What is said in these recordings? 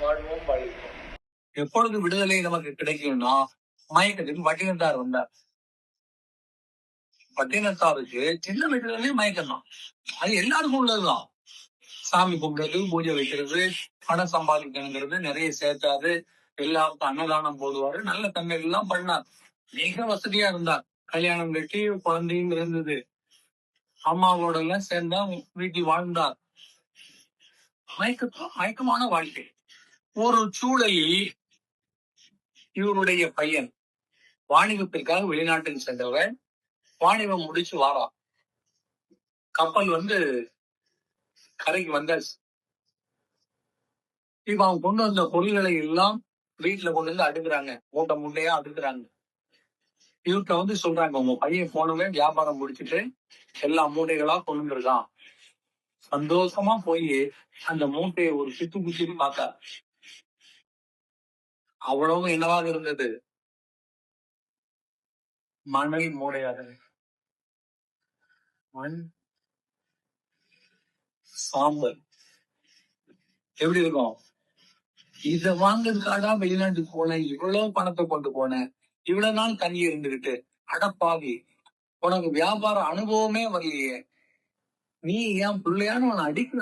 வாழ்வோம் வாழ்வோம் எப்பொழுது விடுதலை நமக்கு கிடைக்கும்னா மயக்கத்துக்கு வட்டினத்தார் வந்தார். பட்டினத்தாருக்கு சின்ன வயசுலயே மயக்கம் தான் அது எல்லாருக்கும் உள்ளதுதான். சாமி கும்பிடுறது பூஜை வைக்கிறது பணம் சம்பாதிக்கணுங்கிறது நிறைய சேர்த்தாரு. எல்லாருக்கும் அன்னதானம் போடுவாரு. நல்ல தன்மை எல்லாம் பண்ணார். மிக வசதியா இருந்தார். கல்யாணம் கட்டி குழந்தையும் இருந்தது. அம்மாவோட எல்லாம் சேர்ந்தா வீட்டில் வாழ்ந்தார். மயக்கத்தான் மயக்கமான வாழ்க்கை. ஒரு சூழலில் இவருடைய பையன். வாணிபத்திற்காக வெளிநாட்டுக்கு சென்றவர் வாணிபம் முடிச்சு வாரா. கப்பல் வந்து கரைக்கு வந்தாச்சு. இப்ப அவன் கொண்டு வந்த பொருள்களை எல்லாம் வீட்டுல கொண்டு வந்து அடுக்குறாங்க. மூட்டை மூட்டையா அடுக்குறாங்க. இவர்கிட்ட வந்து சொல்றாங்க உங்க பையன் போனவே வியாபாரம் முடிச்சிட்டு எல்லா மூட்டைகளா கொண்டு சந்தோஷமா போய் அந்த மூட்டையை ஒரு சித்து குச்சின்னு பார்த்தா அவ்வளவு என்னவாக இருந்தது? மணல் மூடையாக மண் சாம்பல். எப்படி இருக்கும்? இத வாங்கறதுக்காக வெளிநாட்டுக்கு போனேன். இவ்வளவு பணத்தை கொண்டு போனேன். இவ்வளவு நாள் தங்கி இருந்துகிட்டு அடப்பாவி. உனக்கு வியாபார அனுபவமே வரலையே. நீ என் பிள்ளையான்னு அவனை அடிக்கிற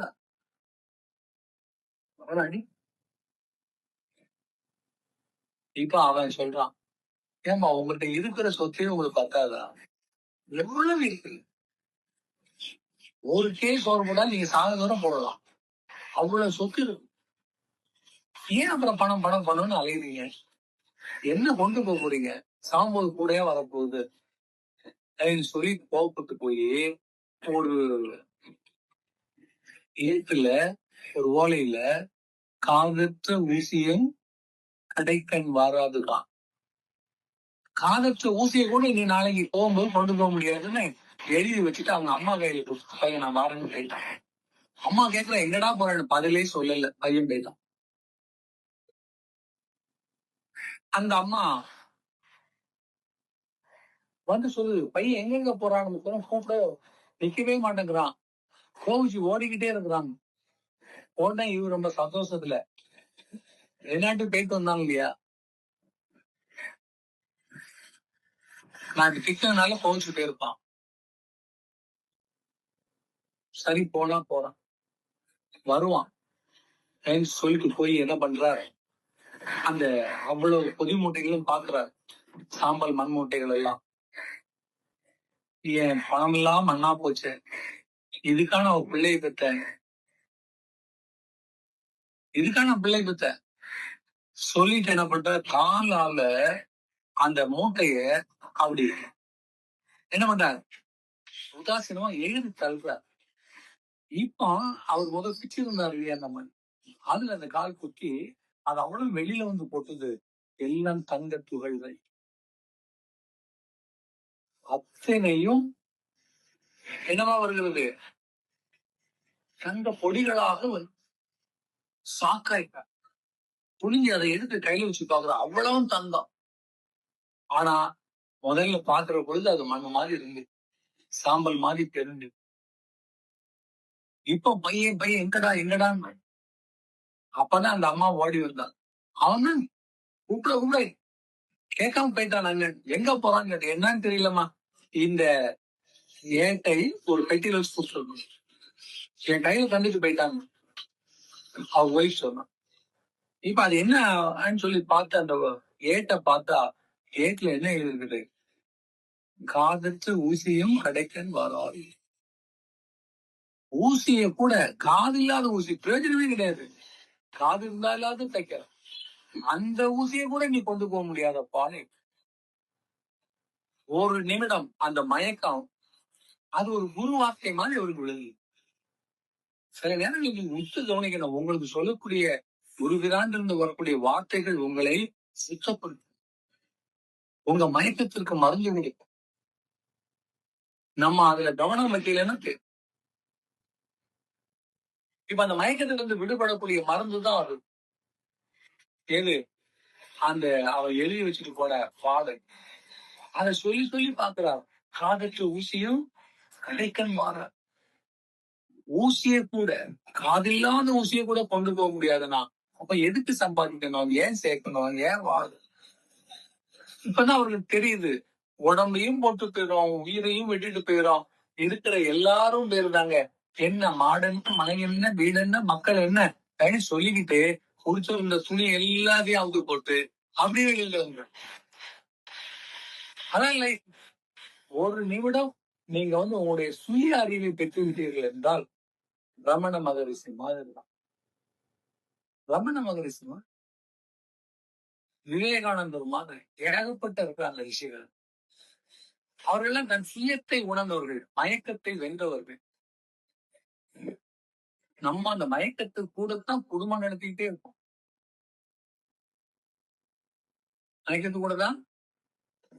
அவனை அடி இப்ப அவன் சொல்றான் ஏமா உங்கள்கிட்ட இருக்கிற சொத்தையும் உங்களுக்கு பத்தாதா? எவ்வளவு இருக்கு? ஒரு கேஸ் ஒரு போட்டா நீங்க சாக தூரம் போடலாம். அவ்வளவு சொத்து இருக்கு. ஏன் அப்புறம் பணம் பணம் பண்ணணும்னு அலையுறீங்க? என்ன கொண்டு போக போறீங்க? சாம்போது கூடயே வரப்போகுது. அப்படின்னு சொல்லி கோபப்பட்டு போய் ஒரு ஏத்துல ஒரு ஓலையில காதற்ற ஊசியும் கடைக்கண் வாராதுதான். காதத்து ஊசியை கூட நீ நாளைக்கு போகும்போது கொண்டு போக முடியாதுன்னு எழுதி வச்சுட்டு அவங்க அம்மா கையில கொடுத்து பையன் நான் வாரேன்னு போயிட்டான் அம்மா கேட்கல எங்கடா போறேன்னு பதிலே சொல்லல. பையன் போயிட்டான். அந்த அம்மா வந்து சொல்லு பையன் எங்கெங்க போறான்னு? கூப்பிட நிக்கவே மாட்டேங்கிறான். கோவிச்சு ஓடிக்கிட்டே இருக்கிறாங்க உடனே இவர் ரொம்ப சந்தோஷத்துல வெளிநாட்டுக்கு போயிட்டு வந்தாங்க இல்லையா? நான் திட்டனால கோவிச்சுட்டே இருப்பான். சரி போனா போறான் வருவான். சொல்லிட்டு போய் என்ன பண்றாரு? அந்த அவ்வளவு பொதி மூட்டைகளும் பாக்குறாரு. சாம்பல் மண் மூட்டைகள் எல்லாம். என் பணம் எல்லாம் மண்ணா போச்சு? இதுக்கான ஒரு பிள்ளை பெத்த இதுக்கான பிள்ளை பெத்த சொல்லிட்டு என்ன பண்ற? காலால அந்த மூட்டைய அப்படி என்ன பண்றாரு உதாசீனமா எழுதி தள்ளுறார் இப்போ அவர் முதல் பிச்சு இருந்தார் இல்லையா அந்த மண் அதுல அந்த கால் குத்தி அது அவ்வளவு வெளியில வந்து போட்டது. எல்லாம் தங்க துகள்கள். அத்தனையும் என்னவா வருகிறது? தங்க பொடிகளாக வந்து சாக்காய்க்க புளிஞ்சு அதை எடுத்து கையில வச்சு பாக்குற அவ்வளவும் தந்தம் ஆனா முதல்ல பாக்குற பொழுது அது மண் மாதிரி இருந்து சாம்பல் மாதிரி தெரிஞ்சு இப்ப பையன் பையன் எங்கடா எங்கடான்னு அப்பதான் அந்த அம்மா ஓடி வந்தான் அவன் கூப்பிட கூப்பிட கேட்காம போயிட்டான் அண்ணன் எங்க போறான்னு என்னன்னு தெரியலம்மா. இந்த ஏட்டை ஒரு பெட்டியில வச்சு கூப்பிட்டு என் கையில தந்துட்டு போயிட்டாங்க அவ ஒய்ஃப் சொன்னான். இப்ப அது என்ன சொல்லி பார்த்து அந்த ஏட்டை பார்த்தா ஏட்ல என்ன இருக்குது? காதற்று ஊசியும் கடைக்கன் வராது. ஊசிய கூட காது இல்லாத ஊசி பிரயோஜனமே கிடையாது. காது இருந்தா இல்லாத தைக்கிற அந்த ஊசியை கூட நீ கொண்டு போக முடியாத பாலை ஒரு நிமிடம் அந்த மயக்கம் அது ஒரு குரு வார்த்தை மாதிரி அவருக்கு விழுது. சில நேரம் நீங்க உத்து கவனிக்கணும். உங்களுக்கு சொல்லக்கூடிய ஒரு விராண்டிருந்து வரக்கூடிய வார்த்தைகள் உங்களை சுத்தப்படுத்தும். உங்க மயக்கத்திற்கு மருந்து கிடைக்கும். நம்ம அதுல கவனம் வைக்கலன்னா தெரியும் இப்ப அந்த மயக்கத்துல இருந்து விடுபடக்கூடிய மருந்து தான் அது. எது? அந்த அவ எழுதி வச்சுட்டு போற பாடல் அதை சொல்லி சொல்லி பாக்குறார் காதற்று ஊசியும் கடைக்கன் மாற ஊசியை கூட காதில்லாத ஊசியை கூட கொண்டு போக முடியாதுன்னா அப்ப எதுக்கு சம்பாதிக்கணும்? ஏன் சேர்க்கணும்? ஏன் வாழ இப்பதான் அவருக்கு தெரியுது. உடம்பையும் போட்டு போயிடும் உயிரையும் விட்டுட்டு போயிடும். இருக்கிற எல்லாரும் போயிருந்தாங்க என்ன மாடென்ன மலை என்ன வீடு என்ன மக்கள் என்ன? அப்படின்னு சொல்லிக்கிட்டு குடிச்சிருந்த துணி எல்லாத்தையும் அவுத்து போட்டு அப்படியே வெளியில வந்து அதான் இல்லை. ஒரு நிமிடம் நீங்க வந்து உங்களுடைய சுய அறிவை பெற்றுவிட்டீர்கள் என்றால் ரமண மகரிஷி மாதிரி தான் ரமண மகரிஷி விவேகானந்தர் மாதிரி ஏகப்பட்ட இருக்கிற அந்த ரிஷிகள். அவர்களெல்லாம் தன் சுயத்தை உணர்ந்தவர்கள் மயக்கத்தை வென்றவர்கள். நம்ம அந்த மயக்கத்தை கூடத்தான் குடும்பம் நடத்திக்கிட்டே இருக்கோம் மயக்கத்து கூட தான்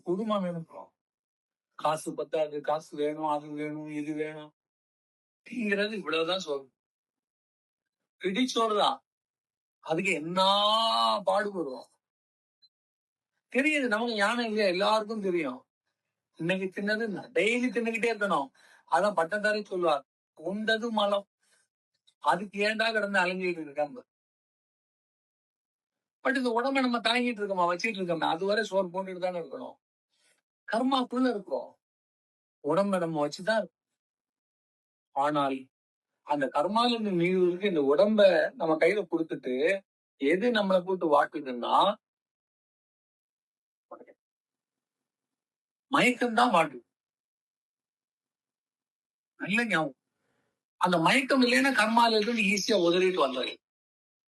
குடும்பம் இருக்கிறோம் காசு பத்தாது காசு வேணும் அது வேணும் இது வேணும். அப்படிங்கிறது இவ்வளவுதான் சொல்றோம். இடிச்சோறுதான் அதுக்கு என்ன பாடுபடுவோம் தெரியுது. நமக்கு ஞானம் இல்லையா? எல்லாருக்கும் தெரியும். இன்னைக்கு தின்னது டெய்லி தின்னுகிட்டே இருக்கணும். அதான் பட்டதாரி சொல்லுவார் உண்டது மலம். அதுக்கு ஏன்டா கிடந்து அலைஞ்சிட்டு இருக்காங்க பட் இந்த உடம்ப நம்ம தாங்கிட்டு இருக்கோமா? வச்சிட்டு இருக்கோமே? அதுவரை சோறு போட்டுட்டு தானே இருக்கணும். கர்மாக்குள்ள இருக்கோம். உடம்ப நம்ம வச்சுதான் இருக்கும். ஆனால் அந்த கர்மால இருந்து இந்த உடம்ப நம்ம கையில கொடுத்துட்டு எது நம்மளை போட்டு வாட்டுதுன்னா மயக்கம் தான் வாட்டு நல்ல ஞாபகம். அந்த மயக்கம் இல்லைன்னா கர்மால இருந்து ஈஸியா உதறிட்டு வந்தாரு.